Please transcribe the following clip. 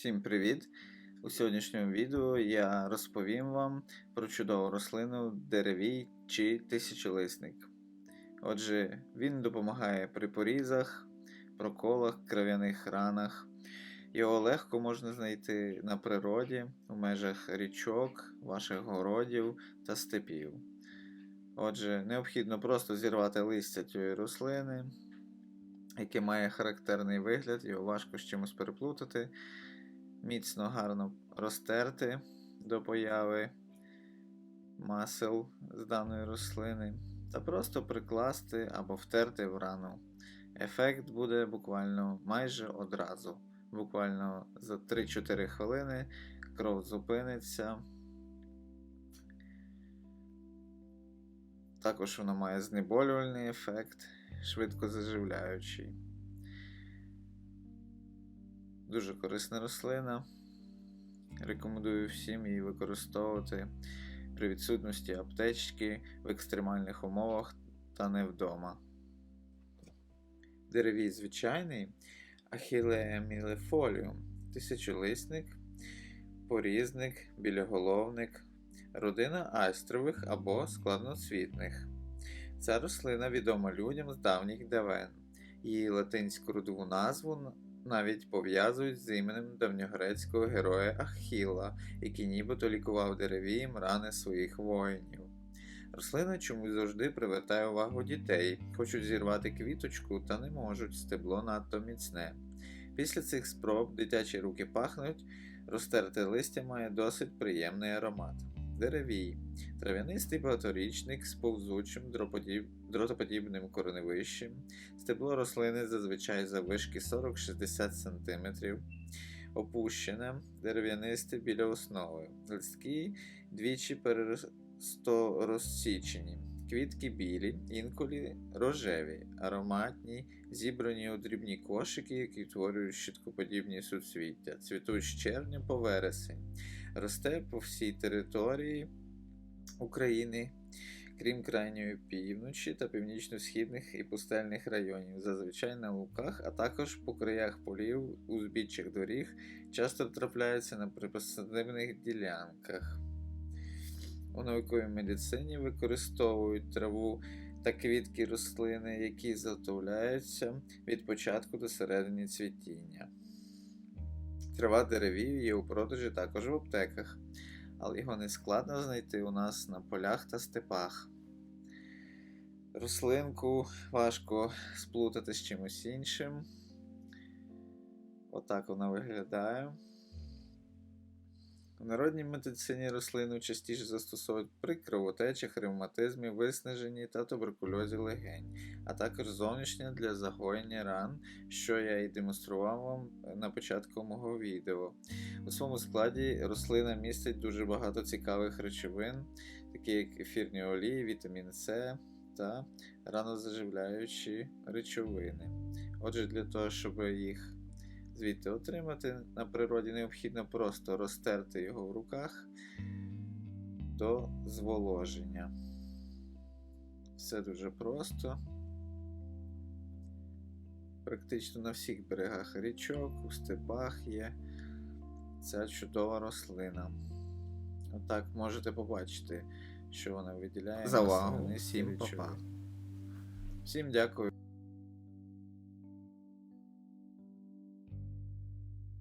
Всім привіт! У сьогоднішньому відео я розповім вам про чудову рослину деревій чи тисячолисник. Отже, він допомагає при порізах, проколах, кров'яних ранах. Його легко можна знайти на природі, у межах річок, ваших городів та степів. Отже, необхідно просто зірвати листя цієї рослини, яке має характерний вигляд, його важко з чимось переплутати міцно гарно розтерти до появи масел з даної рослини та просто прикласти або втерти в рану. Ефект буде буквально майже одразу. Буквально за 3-4 хвилини кров зупиниться. Також воно має знеболювальний ефект, швидко заживляючий. Дуже корисна рослина. Рекомендую всім її використовувати при відсутності аптечки в екстремальних умовах та не вдома. Деревій звичайний Ахілея мілефоліум, тисячолисник, порізник, білоголовник, родина айстрових або складноцвітних. Ця рослина відома людям з давніх давен. Її латинську родову назву навіть пов'язують з іменем давньогрецького героя Ахіла, який нібито лікував деревієм рани своїх воїнів. Рослина чомусь завжди привертає увагу дітей, хочуть зірвати квіточку та не можуть, стебло надто міцне. Після цих спроб дитячі руки пахнуть, розтерте листя має досить приємний аромат. Деревій. Трав'янистий багаторічник з повзучим дротоподібним кореневищем, стебло рослини зазвичай завишки 40-60 см, опущене, дерев'янисте біля основи, листки двічі перерозсічені, квітки білі, інколи рожеві, ароматні, зібрані у дрібні кошики, які утворюють щиткоподібні суцвіття, цвітуть з червня по вересень, росте по всій території України. Крім крайньої півночі та північно-східних і пустельних районів, зазвичай на луках, а також по краях полів, узбіччях доріг, часто трапляються на припасивних ділянках. У науковій медицині використовують траву та квітки рослини, які заготовляються від початку до середини цвітіння. Трава деревів є у продажі також в аптеках, але його не складно знайти у нас на полях та степах. Рослинку важко сплутати з чимось іншим. Отак вона виглядає. У народній медицині рослину частіше застосовують при кровотечах, ревматизмі, виснаженні та туберкульозі легень, а також зовнішня для загоєння ран, що я і демонстрував вам на початку мого відео. У своєму складі рослина містить дуже багато цікавих речовин, такі як ефірні олії, вітамін С та ранозаживляючі речовини. Отже, для того, щоб їх звідти отримати на природі, необхідно просто розтерти його в руках до зволоження. Все дуже просто. Практично на всіх берегах річок, у степах є ця чудова рослина. Отак можете побачити, що вона виділяє. За увагу. Всім Всім дякую.